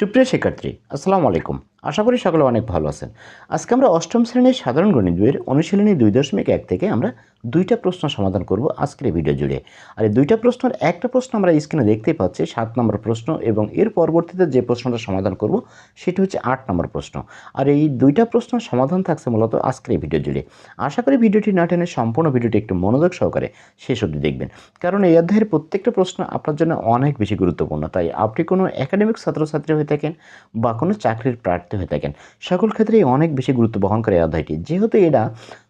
সুপ্রিয় শিক্ষার্থী আসসালামু আলাইকুম। আশা করি সকলে অনেক ভালো আছেন। আজকে আমরা অষ্টম শ্রেণির সাধারণ গণিত বইয়ের অনুশীলনী দুই দশমিক এক থেকে আমরা দুইটা প্রশ্ন সমাধান করব আজকের ভিডিও জুড়ে। আর এই দুইটা প্রশ্নের একটা প্রশ্ন আমরা স্ক্রিনে দেখতে পাচ্ছি, সাত নম্বর প্রশ্ন এবং এর পরবর্তীতে যে প্রশ্নটা সমাধান করব সেটি হচ্ছে আট নম্বর প্রশ্ন। আর এই দুইটা প্রশ্ন সমাধান থাকছে মূলত আজকের এই ভিডিও জুড়ে। আশা করি ভিডিওটি না টেনে সম্পূর্ণ ভিডিওটি একটু মনোযোগ সহকারে শেষ অবধি দেখবেন। কারণ এই অধ্যায়ের প্রত্যেকটা প্রশ্ন আপনার জন্য অনেক বেশি গুরুত্বপূর্ণ। তাই আপনি কোনো একাডেমিক ছাত্রছাত্রী হয়ে থাকেন বা কোনো চাকরির প্রার্থী হয়ে থাকেন। সকল ক্ষেত্রেই অনেক বেশি গুরুত্ব বহন করে এই অধ্যায়টি। যেহেতু এটা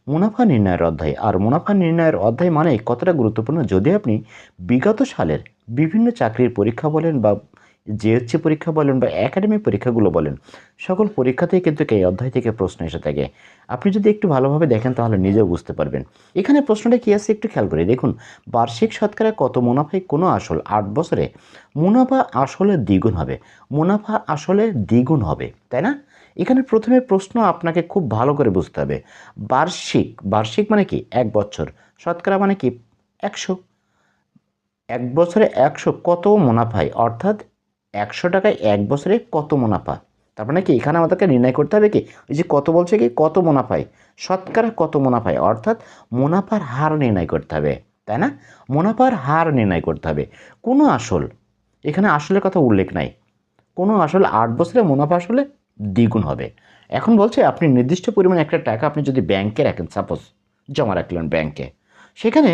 মুনাফা নির্ণয়ের অধ্যায়, আর মুনাফা নির্ণয়ের অধ্যায় মানে কতটা গুরুত্বপূর্ণ? যদি আপনি বিগত সালের বিভিন্ন চাকরির পরীক্ষা বলেন বা জেএসসি পরীক্ষা বলেন বা একাডেমিক পরীক্ষাগুলো বলেন, সকল পরীক্ষাতেই কিন্তু এই অধ্যায় থেকে প্রশ্ন এসে থাকে। আপনি যদি একটু ভালোভাবে দেখেন তাহলে নিজেও বুঝতে পারবেন। এখানে প্রশ্নটা কী আছে একটু খেয়াল করে দেখুন। বার্ষিক শতকরা কত মুনাফায় কোনো আসল আট বছরে মুনাফা আসলে দ্বিগুণ হবে, মুনাফা আসলে দ্বিগুণ হবে, তাই না? এখানে প্রথমে প্রশ্ন আপনাকে খুব ভালো করে বুঝতে হবে। বার্ষিক বার্ষিক মানে কি? এক বছর। শতকরা মানে কি? একশো। এক বছরে একশো কত মুনাফায়? অর্থাৎ একশো টাকায় এক বছরে কত মুনাফা? তার মানে কি, এখানে আমাদেরকে নির্ণয় করতে হবে কি, এই যে কত বলছে কি, কত মুনাফায়? শতকরা কত মুনাফায়? অর্থাৎ মুনাফার হার নির্ণয় করতে হবে, তাই না? মুনাফার হার নির্ণয় করতে হবে। কোনো আসল, এখানে আসলের কথা উল্লেখ নাই, কোনো আসল আট বছরে মুনাফা আসলে দ্বিগুণ হবে। এখন বলছে, আপনি নির্দিষ্ট পরিমাণে একটা টাকা আপনি যদি ব্যাংকে রাখেন সাপোজ জমা রাখলেন ব্যাংকে, সেখানে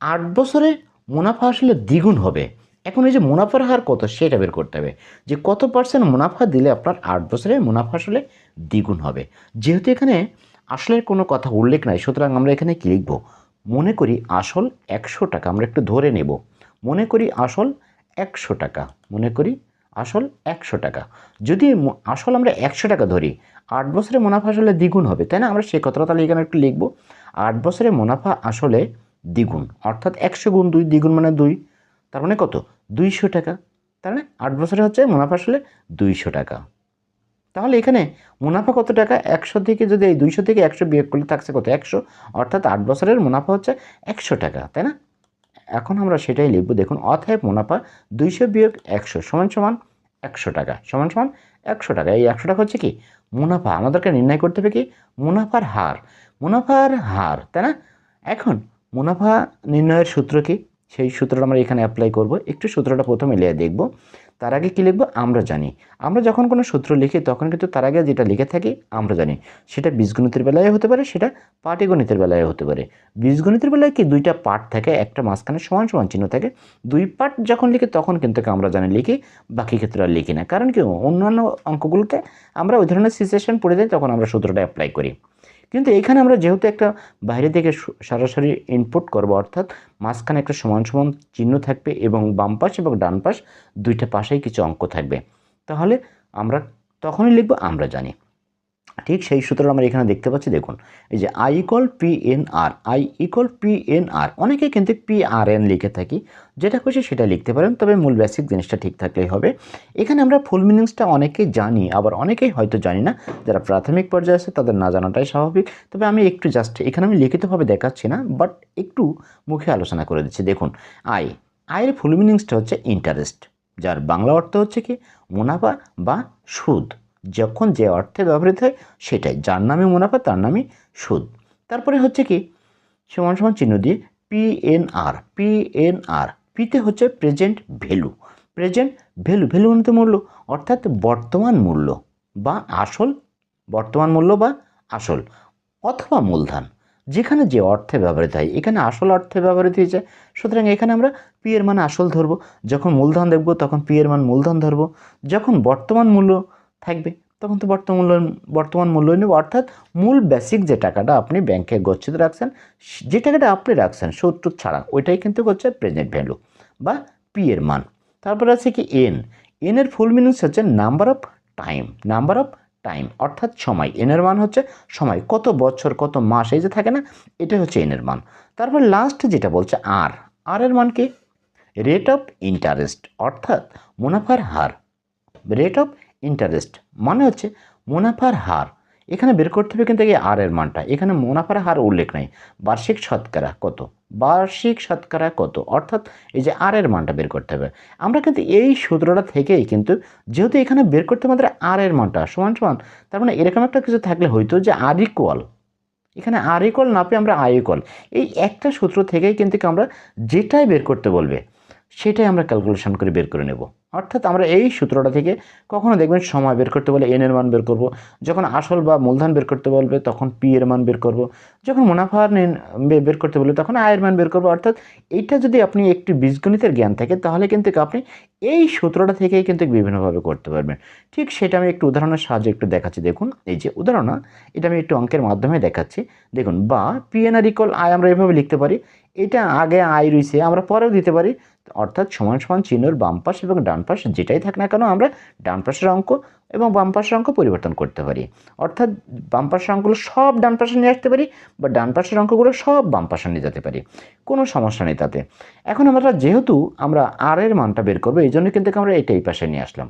আট বছরে মুনাফা আসলে দ্বিগুণ হবে। এখন এই যে মুনাফার হার কত সেটা বের করতে হবে। যে কত পার্সেন্ট মুনাফা দিলে আপনার আট বছরে মুনাফা আসলে দ্বিগুণ হবে। যেহেতু এখানে আসলের কোনো কথা উল্লেখ নাই, সুতরাং আমরা এখানে কী লিখব? মনে করি আসল একশো টাকা, আমরা একটু ধরে নেব। মনে করি আসল একশো টাকা, মনে করি আসল একশো টাকা। যদি আসল আমরা একশো টাকা ধরি, আট বছরে মুনাফা আসলে দ্বিগুণ হবে, তাই না? আমরা সে কথাটা তাহলে এখানে একটু লিখব। আট বছরে মুনাফা আসলে দ্বিগুণ, অর্থাৎ একশো গুণ দুই, দ্বিগুণ মানে দুই তার মানে কত? দুইশো টাকা। তার মানে আট বছরে হচ্ছে মুনাফা আসলে দুইশো টাকা। তাহলে এখানে মুনাফা কত টাকা? একশো থেকে যদি এই দুইশো থেকে একশো বিয়োগ করলে থাকছে কত? একশো। অর্থাৎ আট বছরের মুনাফা হচ্ছে একশো টাকা, তাই না? এখন আমরা সেটাই লিখব। দেখুন, অতএব মুনাফা দুইশো বিয়োগ একশো সমান সমান একশো টাকা, সমান সমান একশো টাকা। এই একশো টাকা হচ্ছে কি? মুনাফা। আমাদেরকে নির্ণয় করতে হবে কি? মুনাফার হার। মুনাফার হার, তাই না? এখন মুনাফা নির্ণয়ের সূত্র কি? সেই সূত্রটা আমরা এখানে অ্যাপ্লাই করব। একটু সূত্রটা প্রথমে লিখে দেখব। তার আগে কী লিখব? আমরা জানি। আমরা যখন কোনো সূত্র লিখি, তখন কিন্তু তার আগে যেটা লিখে থাকি, আমরা জানি। সেটা বীজগণিতের বেলায় হতে পারে, সেটা পাটিগণিতের বেলায় হতে পারে। বীজগণিতের বেলায় কি দুইটা পার্ট থাকে, একটা মাঝখানে সমান সমান চিহ্ন থাকে। দুই পার্ট যখন লিখি, তখন কিন্তু আমরা জানি লিখি, বাকি ক্ষেত্রে আর লিখি না। কারণ কি, অন্যান্য অঙ্কগুলোতে আমরা ওই ধরনের সিচুয়েশন পড়ে যাই, তখন আমরা সূত্রটা অ্যাপ্লাই করি। কিন্তু এইখানে আমরা যেহেতু একটা বাইরে থেকে সরাসরি ইনপুট করব, অর্থাৎ মাঝখানে একটা সমান সমান চিহ্ন থাকবে এবং বাম পাশ এবং ডান পাশ দুইটা পাশেই কিছু অঙ্ক থাকবে। তাহলে আমরা তখনই লিখব, আমরা জানি। ঠিক সেই সূত্র আমরা এখানে দেখতে পাচ্ছি, দেখুন, এই যে I equal P N R I equal P N R অনেকে কিন্তু পি আর এন লিখে থাকি, যেটা খুশি সেটা লিখতে পারেন, তবে মূল বেসিক জিনিসটা ঠিক থাকলেই হবে। এখানে আমরা ফুল মিনিংসটা অনেকেই জানি, আবার অনেকেই হয়তো জানি না, যারা প্রাথমিক পর্যায়ে আছে তাদের না জানাটাই স্বাভাবিক, তবে আমি একটু জাস্ট এখানে আমি লিখিতভাবে দেখাচ্ছি না বাট একটু মুখে আলোচনা করে দিচ্ছি। দেখুন আয় আয়ের ফুল মিনিংসটা হচ্ছে ইন্টারেস্ট যার বাংলা অর্থ হচ্ছে কি, মুনাফা বা সুদ। যখন যে অর্থে ব্যবহৃত হয়, সেটাই। যার নামে মুনাফা, তার নামই সুদ। তারপরে হচ্ছে কি? সমান সমান চিহ্ন দিয়ে P N R P N R পিতে হচ্ছে present value present value value মানে মূল্য। অর্থাৎ বর্তমান মূল্য বা আসল, বর্তমান মূল্য বা আসল অথবা মূলধন। যেখানে যে অর্থে ব্যবহৃত হয়, এখানে আসল অর্থে ব্যবহৃত হয়েছে। সুতরাং এখানে আমরা পি এর মান আসল ধরবো। যখন মূলধন দেখব, তখন পি এর মান মূলধন ধরবো। যখন বর্তমান মূল্য থাকবে। তখন তো বর্তমান মূল্য বর্তমান মূল্য নেব। অর্থাৎ মূল বেসিক যে টাকাটা আপনি ব্যাংকে গচ্ছিত রাখছেন, যে টাকাটা আপনি রাখছেন সত্তর ছাড়া, ওইটাই কিন্তু হচ্ছে প্রেজেন্ট ভ্যালু বা পি এর মান। তারপর আছে কি এন এন এর ফুল মিনিংস হচ্ছে number of time number of time অর্থাৎ সময়। এনের মান হচ্ছে সময়। কত বছর, কত মাস, এই যে থাকে না এটা হচ্ছে এনের মান। তারপর লাস্ট যেটা বলছে আর আর এর মান কি? রেট অফ ইন্টারেস্ট অর্থাৎ মুনাফার হার। রেট অফ ইন্টারেস্ট মানে হচ্ছে মুনাফার হার। এখানে বের করতে হবে কিন্তু আর এর মানটা। এখানে মুনাফার হার উল্লেখ নাই। বার্ষিক শতকরা কত? বার্ষিক শতকরা কত? অর্থাৎ এই যে আর এর মানটা বের করতে হবে। আমরা কিন্তু এই সূত্রটা থেকেই কিন্তু যেহেতু এখানে বের করতে আমাদের আর এর মানটা। সমান সমান, তার মানে এরকম একটা কিছু থাকলে হয়তো যে আর ইকুয়াল এখানে আর ইকুয়াল না পেয়ে আমরা আই ইকুয়াল এই একটা সূত্র থেকেই কিন্তু আমরা যেটাই বের করতে বলবে, সেটাই আমরা ক্যালকুলেশন করে বের করে নেব। অর্থাৎ আমরা এই সূত্রটা থেকে কখনো দেখবেন সময় বের করতে বলে এন এর মান বের করব। যখন আসল বা মূলধন বের করতে বলবে, তখন পি এর মান বের করব। যখন মুনাফা নিন- বের করতে বলবে, তখন আয়ের মান বের করব। অর্থাৎ এইটা যদি আপনি একটি বীজগণিতের জ্ঞান থাকে, তাহলে কিন্তু আপনি এই সূত্রটা থেকেই কিন্তু বিভিন্নভাবে করতে পারবেন। ঠিক সেটা আমি একটু উদাহরণের সাহায্যে একটু দেখাচ্ছি। দেখুন, এই যে উদাহরণ, এটা আমি একটু অঙ্কের মাধ্যমে দেখাচ্ছি। দেখুন, বা পি পিএনআর ইকল আয় আমরা এভাবে লিখতে পারি। এটা আগে আই রয়েছে, আমরা পরেও দিতে পারি। অর্থাৎ সমান সমান চিহ্নর বাম পাশ এবং ডান পাশ যেটাই থাক না কেন, আমরা ডান পাশের অঙ্ক এবং বাম পাশের অঙ্ক পরিবর্তন করতে পারি। অর্থাৎ বাম পাশের অঙ্কগুলো সব ডান পাশে নিয়ে আসতে পারি বা ডান পাশের অঙ্কগুলো সব বাম পাশে নিয়ে যেতে পারি। কোনো সমস্যা নেই তাতে। এখন আমরা যেহেতু আমরা আর এর মানটা বের করব, এই জন্য কিন্তু আমরা এটাই পাশে নিয়ে আসলাম।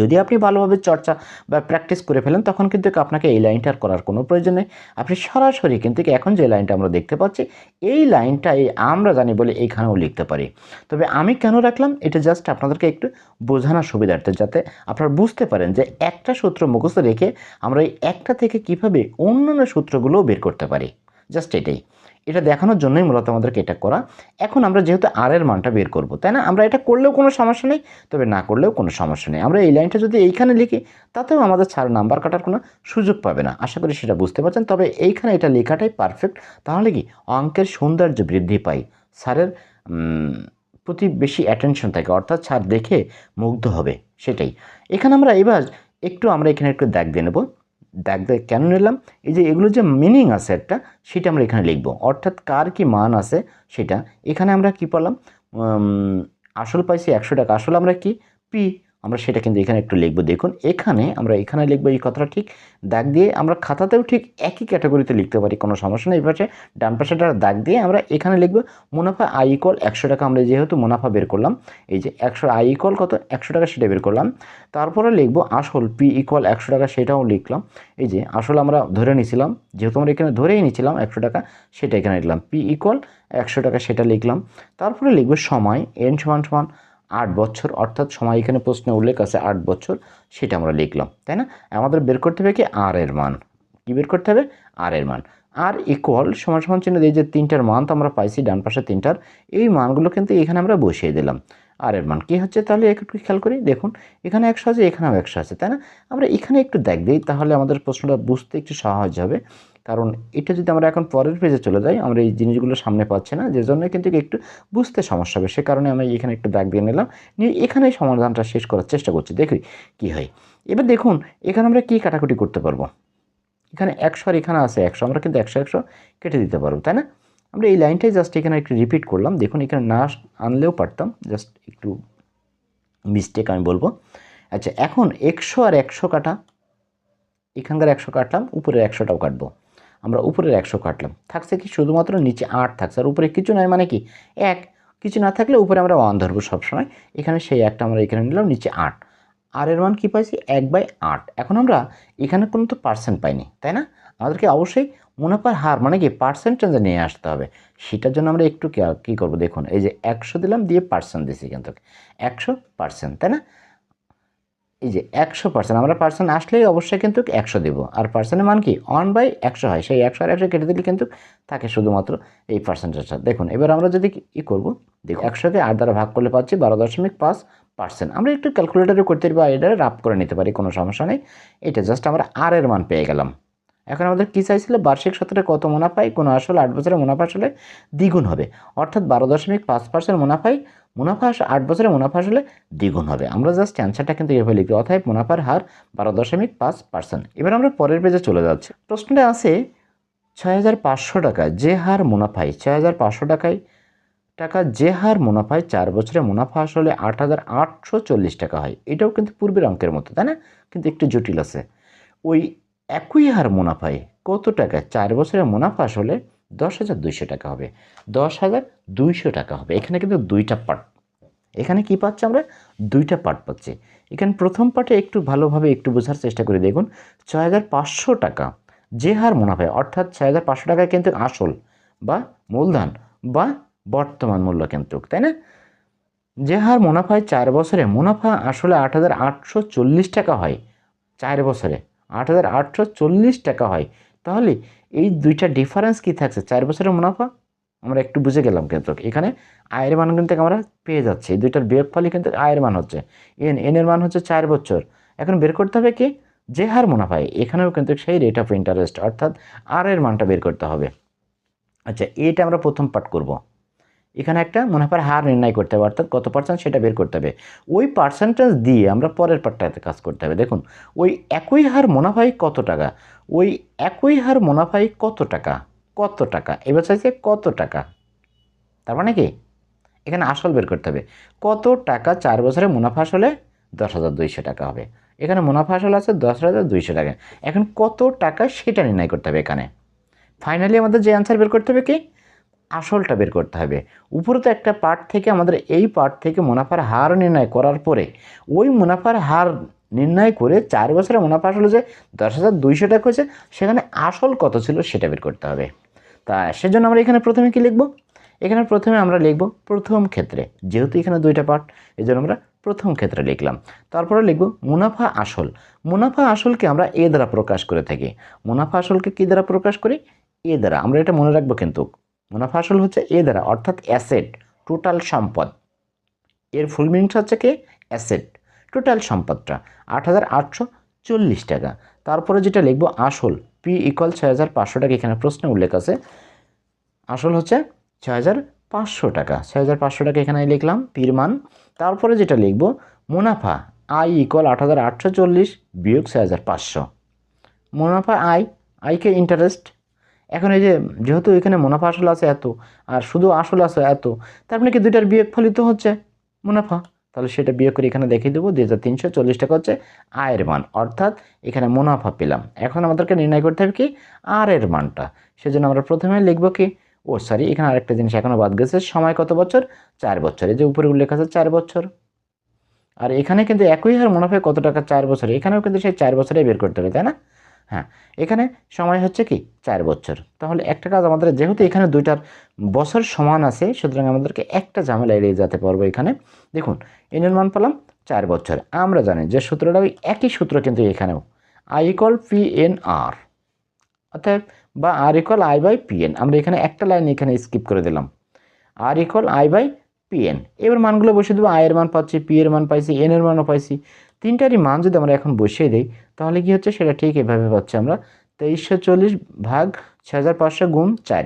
যদি আপনি ভালোভাবে চর্চা বা প্র্যাকটিস করে ফেলেন, তখন কিন্তু আপনাকে এই লাইনটা করার কোনো প্রয়োজন নেই। আপনি সরাসরি কিন্তু এখন যে লাইনটা আমরা দেখতে পাচ্ছি, এই লাইনটা আমরা জানি বলে এইখানেও লিখতে পারি। তবে আমি কেন রাখলাম? এটা জাস্ট আপনাদেরকে একটু বোঝানোর সুবিধার্থে, যাতে আপনারা বুঝতে পারেন যে একটা সূত্র মুখস্থ রেখে আমরা এই একটা থেকে কীভাবে অন্যান্য সূত্রগুলোও বের করতে পারি। জাস্ট এটাই। এটা দেখানোর জন্যই মূলত আমাদেরকে এটা করা। এখন আমরা যেহেতু আর এর মানটা বের করব, তাই না? আমরা এটা করলেও কোনো সমস্যা নেই, তবে না করলেও কোনো সমস্যা নেই। আমরা এই লাইনটা যদি এইখানে লিখি, তাতেও আমাদের ছাড় নাম্বার কাটার কোনো সুযোগ পাবে না। আশা করি সেটা বুঝতে পারছেন। তবে এইখানে এটা লেখাটাই পারফেক্ট তাহলে কি? অঙ্কের সৌন্দর্য বৃদ্ধি পাই। স্যারের প্রতি বেশি অ্যাটেনশন থাকে, অর্থাৎ ছাড় দেখে মুগ্ধ হবে, সেটাই। এখানে আমরা এবার একটু, আমরা এখানে একটু দাগ দিয়ে নেব। দাগ দেখ, কেন নিলাম? এই যে এগুলো যে মিনিং আছে একটা, সেটা আমরা এখানে লিখব। অর্থাৎ কার কি মান আছে সেটা। এখানে আমরা কি পেলাম? আসল পাইছি একশো টাকা। আসল আমরা কি? পি। আমরা সেটা কিন্তু এখানে একটু লিখব। দেখুন, এখানে আমরা এখানে লিখব এই কথাটা ঠিক। দাগ দিয়ে আমরা খাতাতেও ঠিক একই ক্যাটাগরিতে লিখতে পারি, কোনো সমস্যা নেই। পাশে ডান পাশেটা দাগ দিয়ে আমরা এখানে লিখব, মুনাফা আই ইকল একশো টাকা। আমরা যেহেতু মুনাফা বের করলাম, এই যে একশো আই ইকল কত? একশো টাকা সেটা বের করলাম। তারপরে লিখব আসল পি ইকল একশো টাকা সেটাও লিখলাম। এই যে আসল আমরা ধরে নিয়েছিলাম যেহেতু আমরা এখানে ধরেই নিয়েছিলাম একশো টাকা, সেটা এখানে লিখলাম। পি ইকল একশো টাকা সেটা লিখলাম। তারপরে লিখব সময় এন সমান সমান আট বছর, অর্থাৎ সময় এখানে প্রশ্নে উল্লেখ আছে আট বছর, সেটা আমরা লিখলাম, তাই না? আমাদের বের করতে হবে কি? আর এর মান। কি বের করতে হবে? আর এর মান। আর ইকুয়াল সমান সমান চিহ্ন দিয়ে যে তিনটার মান তো আমরা পাইছি ডান পাশে তিনটার, এই মানগুলো কিন্তু এখানে আমরা বসিয়ে দিলাম। আর এর মান কী হচ্ছে? তাহলে একটু খেয়াল করি, দেখুন, এখানে একশো আছে, এখানেও একশো আছে, তাই না? আমরা এখানে একটু দেখ দিই, তাহলে আমাদের প্রশ্নটা বুঝতে একটু সহজ হবে। কারণ এটা যদি আমরা এখন পরের পেজে চলে যাই, আমরা এই জিনিসগুলো সামনে পাচ্ছি না, যে জন্য কিন্তু একটু বুঝতে সমস্যা হবে। সে কারণে আমি এখানে একটু ব্যাগ দিয়ে নিলাম, নিয়ে এখানে সমাধানটা শেষ করার চেষ্টা করছি। দেখি কি হয়। এবার দেখুন, এখানে আমরা কী কাটাকুটি করতে পারব? এখানে একশো আর এখানে আছে একশো, আমরা কিন্তু একশো একশো কেটে দিতে পারব, তাই না? আমরা এই লাইনটাই জাস্ট এখানে একটু রিপিট করলাম। দেখুন, এখানে না আনলেও পারতাম জাস্ট একটু মিস্টেক আমি বলব। আচ্ছা এখন একশো আর একশো কাটা, এখানকার একশো কাটলাম, উপরের একশোটাও কাটবো। আমরা উপরের একশো কাটলাম। থাকছে কি শুধুমাত্র নিচে আট থাকছে। আর উপরে কিছু নয় মানে কি? এক। কিছু না থাকলে উপরে আমরা ওয়ান ধরবো সবসময়। এখানে সেই একটা আমরা এখানে নিলাম, নিচে আট। আর এর মান কী পাইছি? এক বাই আট। এখন আমরা এখানে কোনো তো পার্সেন্ট পাইনি, তাই না? আমাদেরকে অবশ্যই মুনাফার হার মানে কি পার্সেন্টেজে নিয়ে আসতে হবে। সেটার জন্য আমরা একটু কী করব? দেখুন, এই যে একশো দিলাম, দিয়ে পার্সেন্ট দিছি কিন্তু। একশো পার্সেন্ট তাই না? এই যে একশো পার্সেন্ট আমরা পার্সেন্ট আসলেই অবশ্যই কিন্তু একশো দেবো। আর পার্সেন্টের মান কি? ওয়ান বাই একশো হয়। সেই একশো আর একশো কেটে দিলে কিন্তু থাকে শুধুমাত্র এই পার্সেন্টেজটা দেখুন, এবার আমরা যদি ই করব, দেখুন একশোকে আট দ্বারা ভাগ করলে পাচ্ছি বারো দশমিক পাঁচ পার্সেন্ট আমরা একটু ক্যালকুলেটারে করতে পারি এটা রাপ করে নিতে পারি, কোনো সমস্যা নেই। এটা জাস্ট আমরা আর এর মান পেয়ে গেলাম। এখন আমাদের কী চাইছিল? বার্ষিক সত্তরে কত মুনাফায়? কোনো আসলে আট বছরের মুনাফা আসলে দ্বিগুণ হবে। অর্থাৎ বারো দশমিক পাঁচ পার্সেন্ট মুনাফায় মুনাফা আস- আট বছরে মুনাফা আসলে দ্বিগুণ হবে। আমরা জাস্ট অ্যান্সারটা কিন্তু এভাবে লিখি অর্থাৎ মুনাফার হার বারো দশমিক পাঁচ পার্সেন্ট এবার আমরা পরের পেজে চলে যাচ্ছি। প্রশ্নটা আছে, ছয় হাজার পাঁচশো টাকা যে হার মুনাফায়, ছয় হাজার পাঁচশো টাকায় টাকা যে হার মুনাফায় চার বছরে মুনাফা আসলে আট হাজার আটশো চল্লিশ টাকা হয়। এটাও কিন্তু পূর্বের অঙ্কের মতো, তাই না? কিন্তু একটু জটিল আছে। ওই একই হার মুনাফায় কত টাকা চার বছরে মুনাফা আসলে দশ হাজার দুইশো টাকা হবে। দশ হাজার দুইশো টাকা হবে। এখানে কিন্তু দুইটা পার্ট এখানে কি পাচ্ছি আমরা? দুইটা পার্ট পাচ্ছি। এখানে প্রথম পার্টে একটু ভালোভাবে একটু বোঝার চেষ্টা করে দেখুন। ছয় হাজার পাঁচশো টাকা যে হার মুনাফায় অর্থাৎ ছয় হাজার পাঁচশো টাকা কিন্তু আসল বা মূলধন বা বর্তমান মূল্য কিন্তু, তাই না? যে হার মুনাফায় চার বছরে, মুনাফা আসলে আট হাজার আটশো চল্লিশ টাকা হয়। চার বছরে আট হাজার আটশো চল্লিশ টাকা হয়। তাহলে এই দুইটা ডিফারেন্স কি থাকছে? চার বছরের মুনাফা? আমরা একটু বুঝে গেলাম কিন্তু। এখানে আয়ের মান কিন্তু আমরা পেয়ে যাচ্ছি। এই দুইটার বিয়োগফলই কিন্তু আয়ের মান হচ্ছে। এন এন এর মান হচ্ছে চার বছর। এখন বের করতে হবে কি? যে হার মুনাফা এখানেও কিন্তু সেই রেট অফ ইন্টারেস্ট অর্থাৎ আর এর মানটা বের করতে হবে। আচ্ছা এটা আমরা প্রথম পাঠ করব। এখানে একটা মুনাফার হার নির্ণয় করতে হবে, অর্থাৎ কত পার্সেন্ট সেটা বের করতে হবে। ওই পার্সেন্টেজ দিয়ে আমরা পরের পার্টটাতে কাজ করতে হবে। দেখুন, ওই একই হার মুনাফাই কত টাকা? ওই একই হার মুনাফাই কত টাকা? কত টাকা? এবার চাইছে কত টাকা? তার মানে কি? এখানে আসল বের করতে হবে। কত টাকা চার বছরে মুনাফা আসলে দশ হাজার দুইশো টাকা হবে। এখানে মুনাফা আসল আছে দশ হাজার দুইশো টাকা। এখন কত টাকা সেটা নির্ণয় করতে হবে এখানে। ফাইনালি আমাদের যে অ্যান্সার বের করতে হবে কি? আসলটা বের করতে হবে। উপরে তো একটা পার্ট থেকে আমাদের এই পার্ট থেকে মুনাফার হার নির্ণয় করার পরে, ওই মুনাফার হার নির্ণয় করে চার বছরে মুনাফা আসলে যে দশ হাজার দুইশো টাকা হয়েছে, সেখানে আসল কত ছিল সেটা বের করতে হবে। তা সেজন্য আমরা এখানে প্রথমে কি লিখব? এখানে প্রথমে আমরা লিখব প্রথম ক্ষেত্রে, যেহেতু এখানে দুইটা পার্ট এই জন্য আমরা প্রথম ক্ষেত্রে লিখলাম। তারপরে লিখব মুনাফা আসল। মুনাফা আসলকে আমরা এ দ্বারা প্রকাশ করে থাকি। মুনাফা আসলকে কী দ্বারা প্রকাশ করি? এ দ্বারা। আমরা এটা মনে রাখব কিন্তু মুনাফা আসল হচ্ছে এ দ্বারা, অর্থাৎ অ্যাসেট টোটাল সম্পদ। এর ফুল মিনিংস হচ্ছে কি? অ্যাসেট টোটাল সম্পদটা। আট হাজার আটশো চল্লিশ টাকা। তারপরে যেটা লিখব আসল পি ইকুয়াল ছয় হাজার পাঁচশো টাকা। এখানে প্রশ্নে উল্লেখ আছে। আসল হচ্ছে ছয় হাজার পাঁচশো টাকা। ছয় হাজার পাঁচশো টাকা এখানে লিখলাম পির মান। তারপরে যেটা লিখব, মুনাফা আই ইকুয়াল আট হাজার আটশো চল্লিশ বিয়োগ ছয় হাজার পাঁচশো। মুনাফা আই আইকে ইন্টারেস্ট এখন এই যে যেহেতু এখানে মুনাফা আসল আছে এত, আর শুধু আসল আছে এত, তার মানে কি দুইটার বিয়োগ ফলিত হচ্ছে? মুনাফা। তাহলে সেটা বিয়োগ করে এখানে দেখিয়ে দেবো, দুই হাজার তিনশো চল্লিশ টাকা হচ্ছে আয়ের মান, অর্থাৎ এখানে মুনাফা পেলাম। এখন আমাদেরকে নির্ণয় করতে হবে কি আর এর মানটা। সেজন্য আমরা প্রথমে লিখব কি, ও সরি, এখানে আরেকটা জিনিস এখনও বাদ গেছে, সময় কত বছর? চার বছর। এই যে উপরে উল্লেখ আছে চার বছর। আর এখানে কিন্তু একই হার মুনাফায় কত টাকা? চার বছর। এখানেও কিন্তু সেই চার বছরে বের করতে হবে, তাই না? হ্যাঁ এখানে সময় হচ্ছে কি? চার বছর। তাহলে একটা কাজ আমাদের, যেহেতু এখানে দুইটার বছর সমান আছে, সুতরাং আমাদেরকে একটা ঝামেলা এড়িয়ে যেতে পারব এখানে। দেখুন এনের মান পেলাম চার বছর। আমরা জানি যে সূত্রটা ওই একই সূত্র কিন্তু এখানেও। I equal P N R অর্থাৎ বা R equal I by P N আমরা এখানে একটা লাইন এখানে স্কিপ করে দিলাম। R equal I by P N এবার মানগুলো বসিয়ে দেবো। আয়ের মান পাচ্ছি পি এর মান পাইছি এন এর মানও পাইছি। তিনটারই মান যদি আমরা এখন বসিয়ে দিই তাহলে কি হচ্ছে? সেটা ঠিক এভাবে পাচ্ছি আমরা। তেইশশো চল্লিশ ভাগ ছ হাজার পাঁচশো গুণ চার।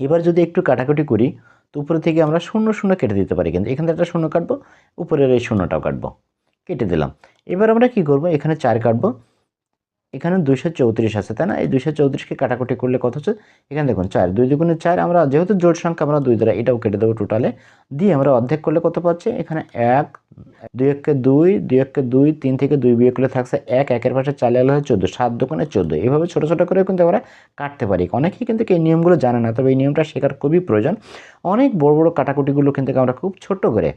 এবার যদি একটু কাটাকুটি করি, তো উপরে থেকে আমরা শূন্য শূন্য কেটে দিতে পারি কিন্তু এখান থেকে একটা শূন্য কাটবো, উপরের এই শূন্যটাও কাটবো। কেটে দিলাম। এবার আমরা কি করব? এখানে চার কাটবো। এখানে দুইশো চৌত্রিশ আছে, তাই না? এই দুইশো চৌত্রিশকে কাটাকুটি করলে কত হচ্ছে? এখানে দেখুন, চার, দুই দুগুণে চার, আমরা যেহেতু জোট সংখ্যা, আমরা দুই দ্বারা এটাও কেটে দেবো টোটালে দিয়ে আমরা অর্ধেক করলে কত পাচ্ছি? এখানে এক, দুই এককে দুই দুই এককে দুই, তিন থেকে দুই বিয়ে করলে থাকছে এক, একের পাশে চালে আলো হয় চোদ্দ, সাত দোকানে চোদ্দ। এইভাবে ছোটো ছোটো করে কিন্তু আমরা কাটতে পারি। অনেকেই কিন্তু এই নিয়মগুলো জানে না, তবে এই নিয়মটা শেখার খুবই প্রয়োজন। অনেক বড় বড় কাটাকুটিগুলো কিন্তু আমরা খুব ছোট করে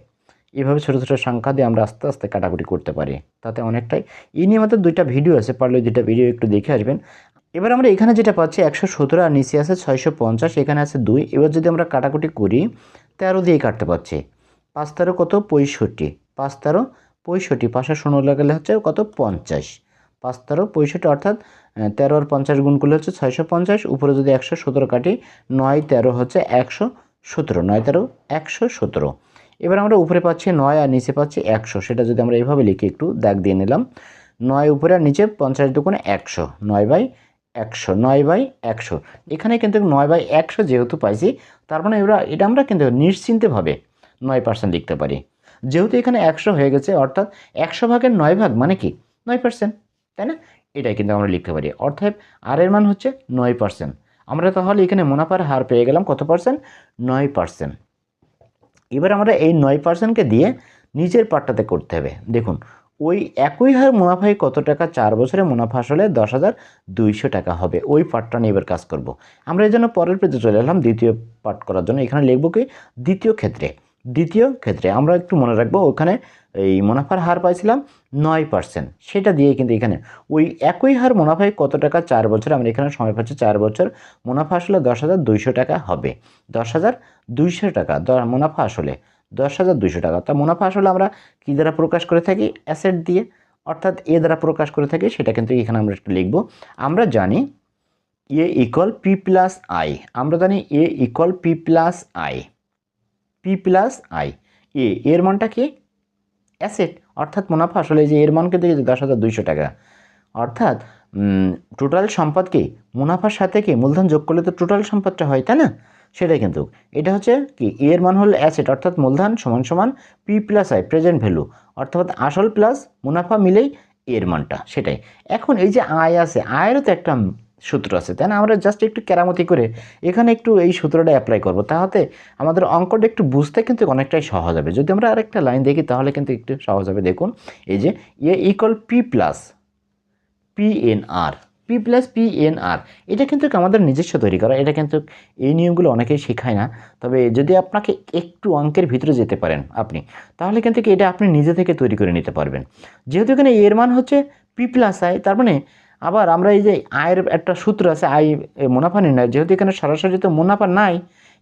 এভাবে ছোটো ছোটো সংখ্যা দিয়ে আমরা আস্তে আস্তে কাটাকুটি করতে পারি। তাতে অনেকটাই। এই নিয়ে আমাদের দুইটা ভিডিও আছে, পারলে দুইটা ভিডিও একটু দেখে আসবেন। এবার আমরা এখানে যেটা পাচ্ছি, একশো সতেরো আর নিচে আছে ছয়শো পঞ্চাশ, এখানে আছে দুই। এবার যদি আমরা কাটাকুটি করি, তেরো দিয়ে কাটতে পারছি। পাঁচ তেরো কত? পঁয়ষট্টি। পাঁচ তেরো, পঁয়ষট্টি। পাঁচশো ষোলো লাগালে হচ্ছে কত? পঞ্চাশ। পাঁচ তেরো, পঁয়ষট্টি অর্থাৎ তেরো আর পঞ্চাশ গুণ করলে হচ্ছে ছয়শো পঞ্চাশ। উপরে যদি একশো সতেরো কাটি, নয় তেরো হচ্ছে একশো সতেরো নয় তেরো, একশো সতেরো এবার আমরা উপরে পাচ্ছি নয় আর নিচে পাচ্ছি একশো। সেটা যদি আমরা এইভাবে লিখি একটু দাগ দিয়ে নিলাম, নয় উপরে আর নিচে পঞ্চাশ দুগুণে একশো, নয় বাই একশো, নয় বাই একশো। এখানে কিন্তু নয় বাই একশো যেহেতু পাইছি, তার মানে এবার এটা আমরা কিন্তু নিশ্চিন্তভাবে নয় পার্সেন্ট লিখতে পারি। যেহেতু এখানে একশো হয়ে গেছে, অর্থাৎ একশো ভাগের নয় ভাগ মানে কি? নয় পার্সেন্ট তাই না? এটাই কিন্তু আমরা লিখতে পারি। অর্থাৎ আর এর মান হচ্ছে নয় পার্সেন্ট আমরা তাহলে এখানে মুনাফার হার পেয়ে গেলাম কত পার্সেন্ট নয় পার্সেন্ট এবার আমরা এই নয় পার্সেন্টকে দিয়ে নিচের পার্টটাতে করতে হবে। দেখুন, ওই একই হার মুনাফায় কত টাকা? চার বছরে মুনাফা আসলে দশ হাজার দুইশো টাকা হবে। ওই পার্টটা নিয়ে এবার কাজ করব। আমরা এই জন্য পরের পেজে চলে এলাম দ্বিতীয় পার্ট করার জন্য। এখানে লিখব কি? দ্বিতীয় ক্ষেত্রে। দ্বিতীয় ক্ষেত্রে আমরা একটু মনে রাখব, ওখানে এই মুনাফার হার পাইছিলাম নয় পার্সেন্ট সেটা দিয়ে কিন্তু এখানে ওই একই হার মুনাফায় কত টাকা? চার বছর। আমরা এখানে সময় পাচ্ছি চার বছর। মুনাফা আসলে দশ হাজার দুইশো টাকা হবে। দশ হাজার দুইশো টাকা। মুনাফা আসলে দশ হাজার দুইশো টাকা। তা মুনাফা আসলে আমরা কী দ্বারা প্রকাশ করে থাকি? অ্যাসেট দিয়ে। অর্থাৎ এ দ্বারা প্রকাশ করে থাকি, সেটা কিন্তু এখানে আমরা একটু লিখব। আমরা জানি A equal P plus I আমরা জানি A equal P plus I P plus I A, এর মানটা কি? অ্যাসেট অর্থাৎ মুনাফা। আসলে যে এর মানকে যে দশ হাজার দুইশো টাকা। অর্থাৎ টোটাল সম্পদকে মুনাফার সাথে কি মূলধন যোগ করলে তো টোটাল সম্পদটা হয়, তাই না? সেটাই কিন্তু। এটা হচ্ছে কি? এর মান হল অ্যাসেট অর্থাৎ মূলধন সমান সমান P plus I present value অর্থাৎ আসল প্লাস মুনাফা মিলেই এর মানটা, সেটাই। এখন এই যে আয় আছে আয়েরও তো একটা সূত্র আছে, তাই না? আমরা জাস্ট একটু কেরামতি করে এখানে একটু এই সূত্রটা অ্যাপ্লাই করব। তাহলে আমাদের অঙ্কটা একটু বুঝতে কিন্তু অনেকটাই সহজ হবে। যদি আমরা আরেকটা লাইন দেখি, তাহলে কিন্তু একটু সহজ হবে। দেখুন, এই যে A equal P plus P N R P plus P N R এটা কিন্তু আমাদের নিজস্ব তৈরি করা। এটা কিন্তু এই নিয়মগুলো অনেকেই শেখায় না। তবে যদি আপনাকে একটু অঙ্কের ভিতরে যেতে পারেন আপনি, তাহলে কিন্তু এটা আপনি নিজে থেকে তৈরি করে নিতে পারবেন। যেহেতু এখানে এর মান হচ্ছে পি প্লাস আই তার মানে আবার আমরা এই যে আয়ের একটা সূত্র আছে, আয় মুনাফা নির্ণয়। যেহেতু এখানে সরাসরি তো মুনাফা নাই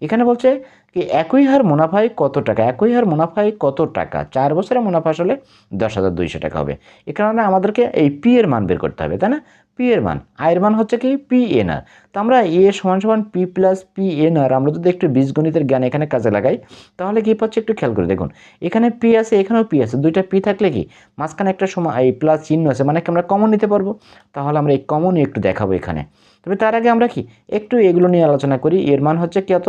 এখানে বলছে কি, একই হার মুনাফায় কত টাকা? একই হার মুনাফায় কত টাকা? চার বছরে মুনাফা আসলে দশ হাজার দুইশো টাকা হবে। এ কারণে আমাদেরকে এই পি এর মান বের করতে হবে, তাই না? পি এর মান। আয়ের মান হচ্ছে কি? পি এন আর তো আমরা এ সমান সমান P plus P N R আমরা যদি একটু বীজগণিতের জ্ঞান এখানে কাজে লাগাই, তাহলে কী পাচ্ছে? একটু খেয়াল করে দেখুন। এখানে পি আছে, এখানেও পি আছে। দুইটা পি থাকলে কি? মাঝখানে একটা সময় এই প্লাস চিহ্ন আছে মানে কি আমরা কমন নিতে পারব? তাহলে আমরা এই কমনই একটু দেখাবো এখানে। তবে তার আগে আমরা কি? একটু এগুলো নিয়ে আলোচনা করি। এর মান হচ্ছে কত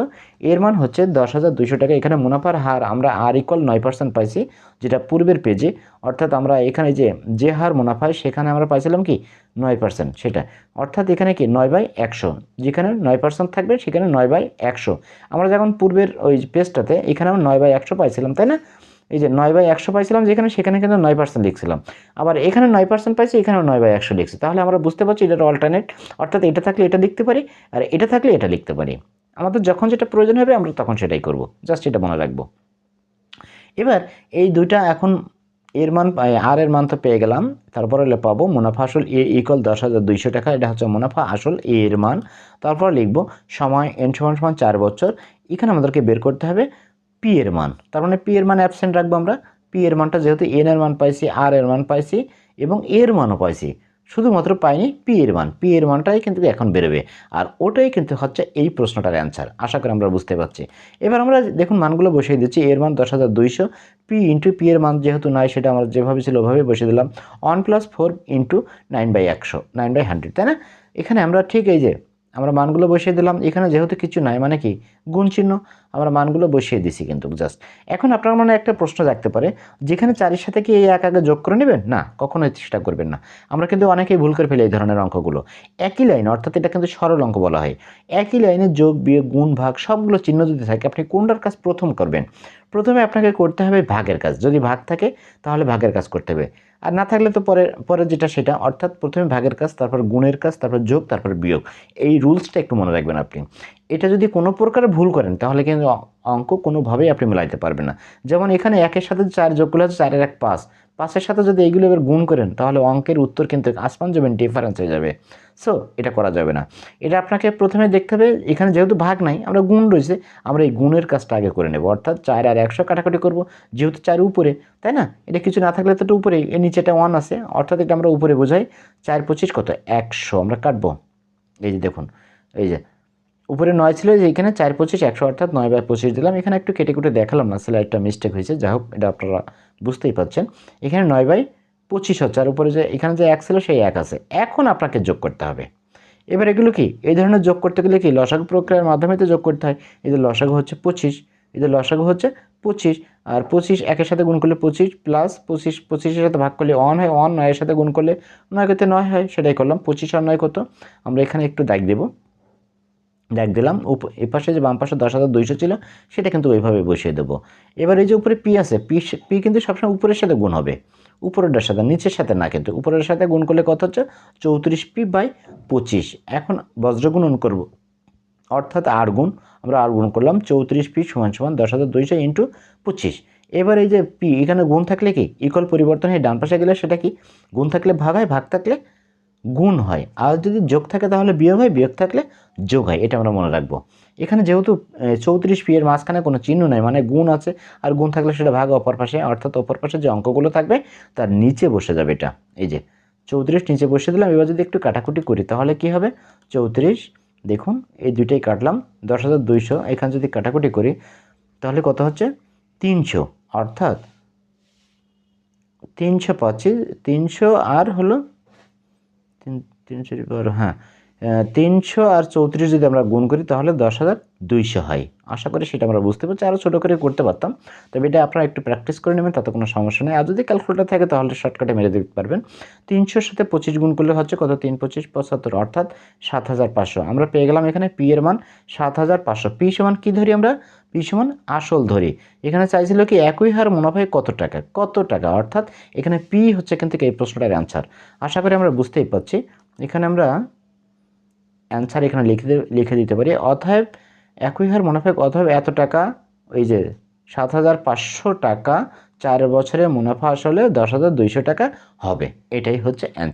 এর মান হচ্ছে দশ হাজার দুইশো টাকা। এখানে মুনাফার হার আমরা আর ইকুয়াল নয় পার্সেন্ট পাইছি, যেটা পূর্বের পেজে অর্থাৎ আমরা এখানে যে যে হার মুনাফায় সেখানে আমরা পাইছিলাম কি? নয় পার্সেন্ট সেটা। অর্থাৎ এখানে কি? নয় বাই একশো। যেখানে নয় পার্সেন্ট থাকবে, সেখানে নয় বাই একশো। আমরা যখন পূর্বের ওই পেজটাতে এখানে আমরা নয় বাই একশো পাইছিলাম, তাই না? এই যে নয় বাই একশো পাইছিলাম যেখানে, সেখানে কিন্তু নয় পার্সেন্ট লিখছিলাম। আবার এখানে নয় পার্সেন্ট পাইছি, এখানেও নয় বাই একশো লিখছি। তাহলে আমরা বুঝতে পারছি এটার অল্টারনেট অর্থাৎ এটা থাকলে এটা লিখতে পারি, আর এটা থাকলে এটা লিখতে পারি। আমাদের যখন যেটা প্রয়োজন হবে, আমরা তখন সেটাই করব। জাস্ট এটা মনে রাখব। এবার এই দুইটা এখন এর মান আর এর মান তো পেয়ে গেলাম। তারপরে পাবো মুনাফা আসল এ ইকুয়াল দশ হাজার দুইশো টাকা, এটা হচ্ছে মুনাফা আসল এ এর মান। তারপর লিখব সময় এন সমান সমান চার বছর। এখানে আমাদেরকে বের করতে হবে পি এর মান। তার মানে পি এর মান অ্যাবসেন্ট রাখব আমরা। পি এর মানটা যেহেতু এন এর মান পাইছি আর এর মান পাইছি এবং এর মানও পাইছি। শুধুমাত্র পাইনি পি এর মান। পি এর মানটাই কিন্তু এখন বেরোবে। আর ওটাই কিন্তু হচ্ছে এই প্রশ্নটার অ্যান্সার আশা করি আমরা বুঝতে পারছি। এবার আমরা দেখুন মানগুলো বসিয়ে দিচ্ছি। এর মান দশ হাজার দুইশো। পি ইন্টু পি এর মান যেহেতু নাই, সেটা আমরা যেভাবে ছিল ওভাবে বসিয়ে দিলাম। One plus four into nine by একশো নাইন বাই হান্ড্রেড তাই না? এখানে আমরা ঠিক এই যে আমরা মানগুলো বসিয়ে দিলাম। এখানে যেহেতু কিছু নাই মানে কি? গুণ চিহ্ন। আমরা মানগুলো বসিয়ে দিছি কিন্তু জাস্ট এখন আপনার মনে একটা প্রশ্ন থাকতে পারে, যেখানে চারের সাথে কি এই এক আগে যোগ করে নেবেন? না, কখনোই চেষ্টা করবেন না। আমরা কিন্তু অনেকেই ভুল করে ফেলি এই ধরনের অঙ্কগুলো। একই লাইন অর্থাৎ এটা কিন্তু সরল অঙ্ক বলা হয়। একই লাইনে যোগ, বিয়োগ, গুণ, ভাগ সবগুলো চিহ্ন যদি থাকে, আপনি কোনটার কাজ প্রথম করবেন? প্রথমে আপনাকে করতে হবে ভাগের কাজ। যদি ভাগ থাকে, তাহলে ভাগের কাজ করতে হবে। আর না থাকলে তো পরে পরে যেটা সেটা, অর্থাৎ প্রথমে ভাগের কাজ, তারপর গুণের কাজ, তারপর যোগ, তারপর বিয়োগ। এই রুলসটা একটু মনে রাখবেন আপনি। এটা যদি কোনো প্রকার ভুল করেন, তাহলে কিন্তু অঙ্ক কোনোভাবেই আপনি মেলাইতে পারবেন না। যেমন এখানে একের সাথে চার যোগ করলে হচ্ছে চারের এক পাঁচ। পাঁচের সাথে যদি এইগুলো এবার গুণ করেন, তাহলে অঙ্কের উত্তর কিন্তু আসমান যাবেন ডিফারেন্স হয়ে যাবে। সো এটা করা যাবে না। এটা আপনাকে প্রথমে দেখতে হবে, এখানে যেহেতু ভাগ নাই, আমরা গুণ রয়েছে, আমরা এই গুণের কাজটা আগে করে নেব। অর্থাৎ চার আর একশো কাটাকাটি করব, যেহেতু চার উপরে, তাই না? এটা কিছু না থাকলে তো উপরে, এর নিচেটা ওয়ান আছে। অর্থাৎ এটা আমরা উপরে বোঝাই, চার পঁচিশ কত? একশো আমরা কাটবো। এই যে দেখুন, এই যে উপরে নয় ছিল যে এখানে চার পঁচিশ, একশো অর্থাৎ নয় বাই পঁচিশ দিলাম। এখানে একটু কেটে কুটে দেখালাম না, স্লাইডটা মিস্টেক হয়েছে। যাই হোক, এটা আপনারা বুঝতেই পাচ্ছেন এখানে নয় বাই পঁচিশ হচ্ছে, আর উপরে যে এখানে যে এক ছিল, সেই এক আছে। এখন আপনাকে যোগ করতে হবে। এবার এগুলো কি? এই ধরনের যোগ করতে গেলে কি? লসাগু প্রক্রিয়ার মাধ্যমে তো যোগ করতে হয়। এদের লসাগু হচ্ছে পঁচিশ এদের লসাগু হচ্ছে পঁচিশ, আর পঁচিশ একের সাথে গুণ করলে পঁচিশ প্লাস পঁচিশ, পঁচিশের সাথে ভাগ করলে অন হয়। অন নয়ের সাথে গুণ করলে নয় করতে নয় হয়, সেটাই করলাম। পঁচিশ আর নয় কত? আমরা এখানে একটু দাগ দেবো। দেখ, দিলাম, উপ- এ পাশে যে বাম পাশে দশ হাজার দুইশো ছিল, সেটা কিন্তু ওইভাবে বসিয়ে দেবো। এবার এই যে উপরে পি আছে, পি পি কিন্তু সবসময় উপরের সাথে গুণ হবে। উপরেরটার সাথে, নিচের সাথে না কিন্তু। উপরের সাথে গুণ করলে কত হচ্ছে? চৌত্রিশ পি বাই পঁচিশ। এখন বজ্রগুণন করব, অর্থাৎ আট গুণ, আমরা আর গুণ করলাম চৌত্রিশ পি সমান সমান দশ হাজার দুইশো ইন্টু পঁচিশ। এবার এই যে পি, এখানে গুণ থাকলে কি? ইকল পরিবর্তন হয়ে ডান পাশে গেলে সেটা কি? গুণ থাকলে ভাগ হয়, ভাগ থাকলে গুণ হয়। আর যদি যোগ থাকে তাহলে বিয়োগ হয়, বিয়োগ থাকলে যোগ হয়, এটা আমরা মনে রাখব। এখানে যেহেতু চৌত্রিশ পি এর মাঝখানে কোনো চিহ্ন নেই মানে গুণ আছে, আর গুণ থাকলে সেটা ভাগ অপর পাশে, অর্থাৎ অপর পাশে যে অঙ্কগুলো থাকবে, তার নিচে বসে যাবে এটা। এই যে, চৌত্রিশ নিচে বসে দিলাম, এবার যদি একটু কাটাকুটি করি, তাহলে কি হবে? চৌত্রিশ, দেখুন, এই দুইটাই কাটলাম, দশ হাজার দুইশো, এখানে যদি কাটাকুটি করি, তাহলে কত হচ্ছে? তিনশো, অর্থাৎ তিনশো পঁচিশ, তিনশো আর হলো তিন, তিনশো বারো হ্যাঁ। তিনশো আর চৌত্রিশ যদি আমরা গুণ করি, তাহলে দশ হাজার দুইশো হয়। আশা করি সেটা আমরা বুঝতে পারছি। আরও ছোটো করে করতে পারতাম। তবে এটা আপনারা একটু প্র্যাকটিস করে নেবেন, তাতে কোনো সমস্যা নেই। আর যদি ক্যালকুলেটার থাকে, তাহলে শর্টকাটে মেরে দিতে পারবেন। তিনশোর সাথে পঁচিশ গুণ করলে হচ্ছে কত? তিন, পঁচিশ, পঁচাত্তর, অর্থাৎ সাত হাজার পাঁচশো। আমরা পেয়ে গেলাম এখানে পি এর মান সাত হাজার পাঁচশো। পি সমান কী ধরি আমরা? পি সমান আসল ধরি। এখানে চাইছিল কি একই হার মুনাফায় কত টাকা? কত টাকা? অর্থাৎ এখানে পি হচ্ছে এখান থেকে এই প্রশ্নটার অ্যান্সার আশা করি আমরা বুঝতেই পারছি। এখানে আমরা অ্যান্সার এখানে লিখে লিখে দিতে পারি। অতএব একই হার মুনাফা অতএব এত টাকা। ওই যে সাত হাজার পাঁচশো টাকা, চার বছরে মুনাফা আসলে দশ হাজার দুইশো টাকা হবে। এটাই হচ্ছে অ্যান্সার